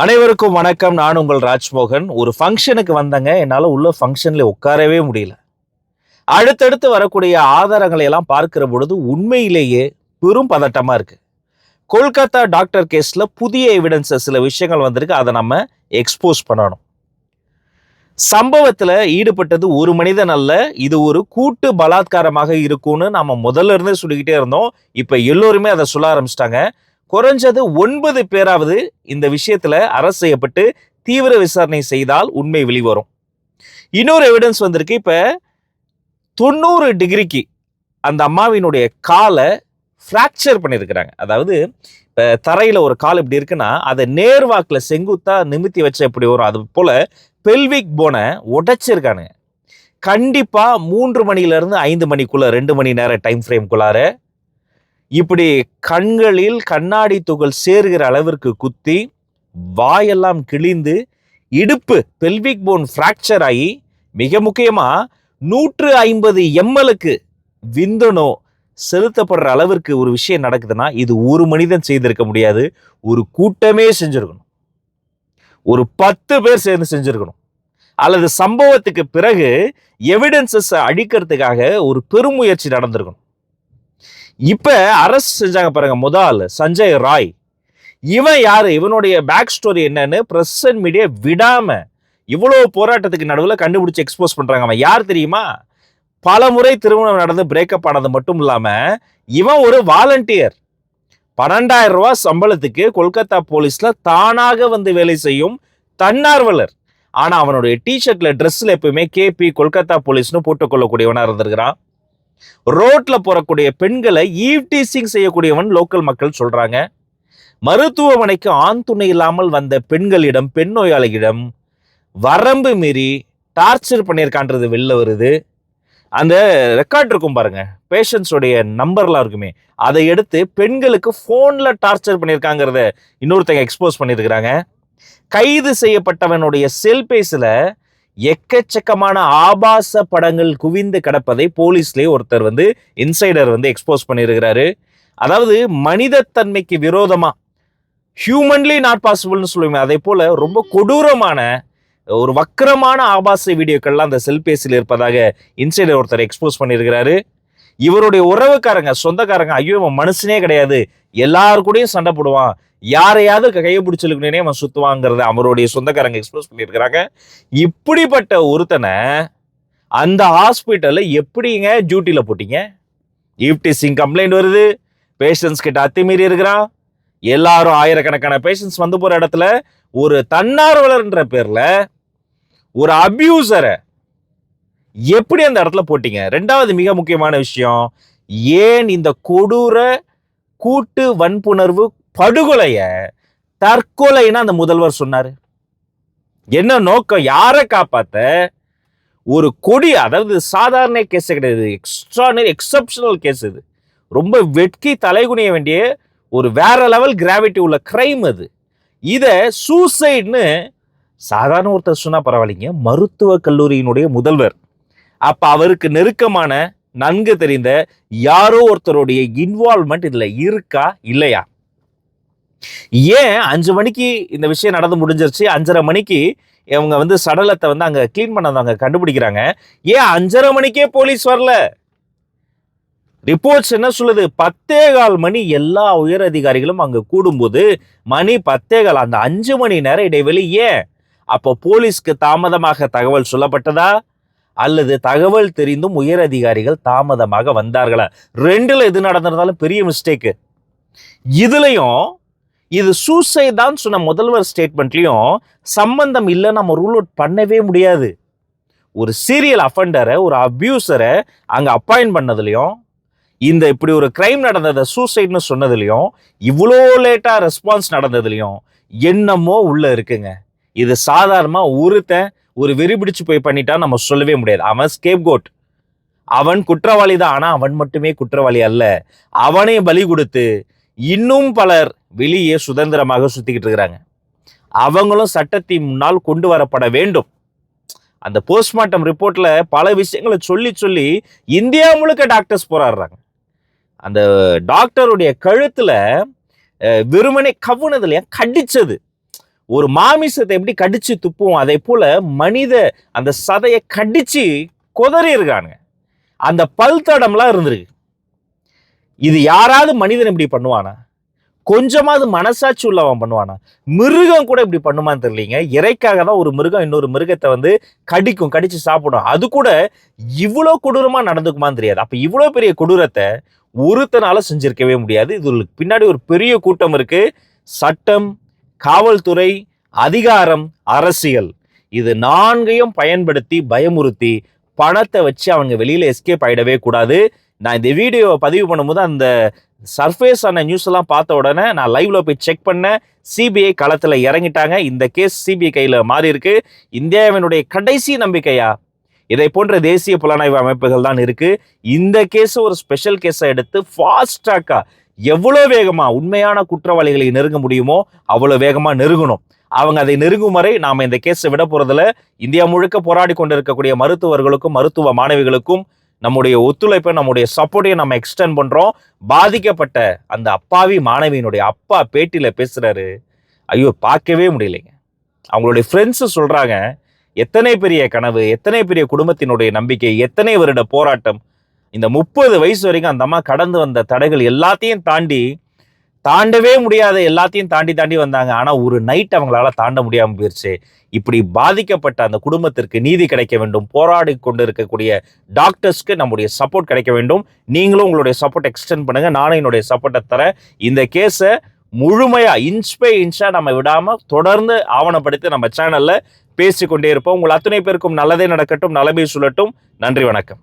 அனைவருக்கும் வணக்கம். நான் உங்கள் ராஜ்மோகன். ஒரு ஃபங்க்ஷனுக்கு வந்தங்க. என்னால் உள்ள ஃபங்க்ஷனில் உட்காரவே முடியல. அடுத்தடுத்து வரக்கூடிய ஆதாரங்களை எல்லாம் பார்க்கிற பொழுது உண்மையிலேயே பெரும் பதட்டமாக இருக்குது கொல்கத்தா டாக்டர் கேஸில் புதிய எவிடன்ஸஸ் சில விஷயங்கள் வந்திருக்கு. அதை நம்ம எக்ஸ்போஸ் பண்ணணும். சம்பவத்தில் ஈடுபட்டது ஒரு மனிதன் அல்ல. இது ஒரு கூட்டு பலாத்காரமாக இருக்கும்னு நம்ம முதல்ல இருந்தே சொல்லிக்கிட்டே இருந்தோம். இப்போ எல்லோருமே அதை சொல்ல ஆரம்பிச்சிட்டாங்க. குறைஞ்சது ஒன்பது பேராவது இந்த விஷயத்துல அரசு செய்யப்பட்டு தீவிர விசாரணை செய்தால் உண்மை வெளிவரும். இன்னொரு எவிடன்ஸ் வந்திருக்கு. இப்ப தொண்ணூறு டிகிரிக்கு அந்த அம்மாவினுடைய காலை ஃப்ராக்சர் பண்ணியிருக்கிறாங்க. அதாவது இப்போ தரையில் ஒரு கால் இப்படி இருக்குன்னா அதை நேர்வாக்கில் செங்குத்தாக நிமித்தி வச்ச எப்படி வரும். அது போல் பெல்விக் போனை உடைச்சிருக்கானுங்க. கண்டிப்பாக மூன்று மணிலேருந்து ஐந்து மணிக்குள்ளே ரெண்டு மணி நேரம் டைம் ஃப்ரேம்குள்ளார இப்படி கண்களில் கண்ணாடி துகள் சேர்கிற அளவிற்கு குத்தி வாயெல்லாம் கிழிந்து இடுப்பு பெல்விக் போன் ஃப்ராக்சர் ஆகி மிக முக்கியமாக நூற்று ஐம்பது எம்எலுக்கு விந்தனோ செலுத்தப்படுற அளவிற்கு ஒரு விஷயம் நடக்குதுன்னா இது ஒரு மனிதன் செய்திருக்க முடியாது. ஒரு கூட்டமே செஞ்சிருக்கணும். ஒரு பத்து பேர் சேர்ந்து செஞ்சுருக்கணும். அல்லது சம்பவத்துக்கு பிறகு எவிடன்சஸ் அழிக்கிறதுக்காக ஒரு பெருமுயற்சி நடந்திருக்கணும். இப்போ அரசு செஞ்சாங்க பாருங்க முதல் சஞ்சய் ராய். இவன் யாரு? இவனுடைய பேக் ஸ்டோரி என்னன்னு பிரஸ் அண்ட் மீடியா விடாம இவ்வளோ போராட்டத்துக்கு நடுவில் கண்டுபிடிச்சு எக்ஸ்போஸ் பண்றாங்க அவன். யார் தெரியுமா? பல முறை திருமணம் நடந்து பிரேக்கப் ஆனது மட்டும் இல்லாமல் இவன் ஒரு வாலண்டியர் பன்னெண்டாயிரம் ரூபா சம்பளத்துக்கு கொல்கத்தா போலீஸ்ல தானாக வந்து வேலை செய்யும் தன்னார்வலர். ஆனால் அவனுடைய டிஷர்ட்ல ட்ரெஸ்ஸில் எப்பயுமே கேபி கொல்கத்தா போலீஸ்னு போட்டுக்கொள்ளக்கூடியவனாக இருந்திருக்கிறான். ரோட்ல போறக்கூடிய பெண்களை ஈவ்டீசிங் செய்யக்கூடியவன் லோக்கல் மக்கள் சொல்றாங்க. மருத்துவமனைக்கு ஆண் துணை இல்லாமல் வந்த பெண்களிடம் பெண் நோயாளிகளிடம் வரம்பு மீறி டார்ச்சர் பண்ணியிருக்கான்றது வெளில வருது. அந்த ரெக்கார்ட் இருக்கும் பாருங்க. பேஷண்ட்ஸோடைய நம்பர்லாம் இருக்குமே. அதை எடுத்து பெண்களுக்கு ஃபோனில் டார்ச்சர் பண்ணியிருக்காங்கிறத இன்னொருத்தங்க எக்ஸ்போஸ் பண்ணியிருக்கிறாங்க. கைது செய்யப்பட்டவனுடைய செல்பேஸில் எக்கச்சக்கமான ஆபாச படங்கள் குவிந்து கிடப்பதை போலீஸ்லேயே ஒருத்தர் வந்து இன்சைடர் வந்து எக்ஸ்போஸ் பண்ணியிருக்கிறாரு. அதாவது மனிதத்தன்மைக்கு விரோதமா ஹியூமன்லி நாட் பாசிபிள்னு சொல்லுவேன் அதே போல ரொம்ப கொடூரமான ஒரு வக்கரமான ஆபாச வீடியோக்கள்லாம் அந்த செல்பேசியில் இருப்பதாக இன்சைடர் ஒருத்தர் எக்ஸ்போஸ் பண்ணியிருக்கிறாரு. இவருடைய உறவுக்காரங்க சொந்தக்காரங்க ஐயோ இவன் மனுஷனே கிடையாது எல்லாருக்கூடையும் கூடயும் சண்டை போடுவான். யாரையாவது கையை பிடிச்சிருக்கனே அவன் சுத்துவாங்கிறத அவருடைய சொந்தக்காரங்க எக்ஸ்போஸ் பண்ணியிருக்கிறாங்க. இப்படிப்பட்ட ஒருத்தனை அந்த ஹாஸ்பிட்டலில் எப்படிங்க டியூட்டியில் போட்டீங்க? ஈவ்டிசிங் கம்ப்ளைண்ட் வருது பேஷண்ட்ஸ் கிட்ட அத்துமீறி இருக்கிறான். எல்லாரும் ஆயிரக்கணக்கான பேஷண்ட்ஸ் வந்து போகிற இடத்துல ஒரு தன்னார்வலர்ன்ற பேரில் ஒரு அபியூசரை எப்படி அந்த இடத்துல போட்டீங்க? ரெண்டாவது மிக முக்கியமான விஷயம் ஏன் இந்த கொடூர கூட்டு வன்புணர்வு படுகொலைய தற்கொலைன்னு அந்த முதல்வர் சொன்னார். என்ன நோக்கம்? யாரை காப்பாத்த? ஒரு கொடி அதாவது சாதாரண கேஸ் கிடையாது. எக்ஸ்ட்ரானரி எக்ஸப்ஷனல் கேஸ் இது. ரொம்ப வெட்கி தலைகுனிய வேண்டிய ஒரு வேற லெவல் கிராவிட்டி உள்ள கிரைம் அது. இதை சூசைட்னு சாதாரண ஒருத்தர் சொன்னால் பரவாயில்லைங்க. மருத்துவக் கல்லூரியினுடைய முதல்வர். அப்போ அவருக்கு நெருக்கமான நன்கு தெரிந்த யாரோ ஒருத்தருடைய இன்வால்மெண்ட் இதுல இருக்கா இல்லையா? ஏன் அஞ்சு மணிக்கு இந்த விஷயம் நடந்து முடிஞ்சிருச்சு? அஞ்சரை மணிக்கு இவங்க வந்து சடலத்தை வந்து அங்க க்ளீன் பண்ணவங்க கண்டுபிடிக்கிறாங்க. ஏன் அஞ்சரை மணிக்கே போலீஸ் வரல? ரிப்போர்ட்ஸ் என்ன சொல்லுது? பத்தே கால் மணி எல்லா உயர் அதிகாரிகளும் அங்க கூடும்போது மணி பத்தே கால் அந்த அஞ்சு மணி நேரம் இடைவெளி ஏன்? அப்போ போலீஸ்க்கு தாமதமாக தகவல் சொல்லப்பட்டதா? அல்லது தகவல் தெரிந்தும் உயர் அதிகாரிகள் தாமதமாக வந்தார்களா? ரெண்டுல எது நடந்திருந்தாலும் பெரிய மிஸ்டேக்கு இதுலயும் இது சூசைட் தான் சொன்ன முதல்வர் ஸ்டேட்மெண்ட்லேயும் சம்பந்தம் இல்லை நம்ம ரூல் அவுட் பண்ணவே முடியாது. ஒரு சீரியல் அஃபண்டரை ஒரு அப்யூசரை அங்கே அப்பாயின் பண்ணதுலையும் இந்த இப்படி ஒரு கிரைம் நடந்ததை சூசைட்னு சொன்னதுலையும் இவ்வளோ லேட்டாக ரெஸ்பான்ஸ் நடந்ததுலையும் என்னமோ உள்ளே இருக்குங்க. இது சாதாரணமாக ஒருத்தன் ஒரு வெறி பிடிச்சு போய் பண்ணிட்டா நம்ம சொல்லவே முடியாது. அவன் ஸ்கேப் கோட் அவன் குற்றவாளி தான். ஆனால் அவன் மட்டுமே குற்றவாளி அல்ல. அவனே பலி கொடுத்து இன்னும் பலர் வெளியே சுதந்திரமாக சுத்திக்கிட்டு இருக்கிறாங்க. அவங்களும் சட்டத்தின் முன்னால் கொண்டு வரப்பட வேண்டும். அந்த போஸ்ட்மார்ட்டம் ரிப்போர்ட்ல பல விஷயங்களை சொல்லி சொல்லி இந்தியா முழுக்க டாக்டர்ஸ் போராடுறாங்க. அந்த டாக்டருடைய கழுத்துல வெறுமனை வெறுமனே கவுனதுலையா கடிச்சது. ஒரு மாமிசத்தை எப்படி கடிச்சு துப்பும் அதே போல மனித அந்த சதையை கடிச்சு குதறி இருக்கானுங்க. அந்த பல் தடம்லாம் இருந்திருக்கு. இது யாராவது மனிதன் இப்படி பண்ணுவானா? கொஞ்சமாவது மனசாட்சி உள்ளவன் பண்ணுவானா? மிருகம் கூட இப்படி பண்ணுமான்னு தெரியலீங்க. இறைக்காக தான் ஒரு மிருகம் இன்னொரு மிருகத்தை வந்து கடிக்கும் கடிச்சு சாப்பிடும். அது கூட இவ்வளோ கொடூரமாக நடந்துக்குமான்னு தெரியாது. அப்போ இவ்வளோ பெரிய கொடூரத்தை ஒருத்தனால செஞ்சிருக்கவே முடியாது. இது பின்னாடி ஒரு பெரிய கூட்டம் இருக்கு. சட்டம் காவல்துறை அதிகாரம் அரசியல். இது நான்கையும் பயன்படுத்தி பயமுறுத்தி பணத்தை வச்சு அவங்க வெளியில் எஸ்கேப் ஆகிடவே கூடாது. நான் இந்த வீடியோவை பதிவு பண்ணும்போது அந்த சர்ஃபேஸ் ஆன நியூஸ் எல்லாம் பார்த்த உடனே நான் லைவ்ல போய் செக் பண்ணேன். சிபிஐ களத்தில் இறங்கிட்டாங்க. இந்த கேஸ் சிபிஐ கையில் மாறி இருக்கு. இந்தியாவினுடைய கடைசி நம்பிக்கையா? இதை போன்ற தேசிய புலனாய்வு அமைப்புகள் தான் இருக்கு. இந்த கேஸ் ஒரு ஸ்பெஷல் கேஸை எடுத்து ஃபாஸ்ட் ட்ராக்காக எவ்வளோ வேகமாக உண்மையான குற்றவாளிகளை நெருங்க முடியுமோ அவ்வளோ வேகமாக நெருங்கணும். அவங்க அதை நெருங்கும் வரை நாம இந்த கேஸை விட போகிறதுல இந்தியா முழுக்க போராடி கொண்டிருக்கக்கூடிய மருத்துவர்களுக்கும் மருத்துவ மாணவிகளுக்கும் நம்முடைய ஒத்துழைப்பை நம்முடைய சப்போர்ட்டையும் நம்ம எக்ஸ்டெண்ட் பண்ணுறோம் பாதிக்கப்பட்ட அந்த அப்பாவி மாணவியினுடைய அப்பா பேட்டியில் பேசுகிறாரு ஐயோ பார்க்கவே முடியலைங்க. அவங்களுடைய ஃப்ரெண்ட்ஸு சொல்கிறாங்க எத்தனை பெரிய கனவு எத்தனை பெரிய குடும்பத்தினுடைய நம்பிக்கை எத்தனை வருட போராட்டம் இந்த முப்பது வயசு வரைக்கும் அந்த அம்மா கடந்து வந்த தடைகள் எல்லாத்தையும் தாண்டி தாண்டவே முடியாத எல்லாத்தையும் தாண்டி தாண்டி வந்தாங்க. ஆனால் ஒரு நைட் அவங்களால தாண்ட முடியாமல் போயிடுச்சு இப்படி பாதிக்கப்பட்ட அந்த குடும்பத்திற்கு நீதி கிடைக்க வேண்டும். போராடி கொண்டு இருக்கக்கூடிய டாக்டர்ஸ்க்கு நம்முடைய சப்போர்ட் கிடைக்க வேண்டும். நீங்களும் உங்களுடைய சப்போர்ட் எக்ஸ்டெண்ட் பண்ணுங்க. நானும் என்னுடைய சப்போர்ட்டை தரேன். இந்த கேஸை முழுமையாக இன்ச் பை இன்ச்சா நம்ம விடாமல் தொடர்ந்து ஆவணப்படுத்தி நம்ம சேனலில் பேசிக்கொண்டே இருப்போம். உங்கள் அத்தனை பேருக்கும் நல்லதே நடக்கட்டும். நலமே சுழட்டும். நன்றி வணக்கம்.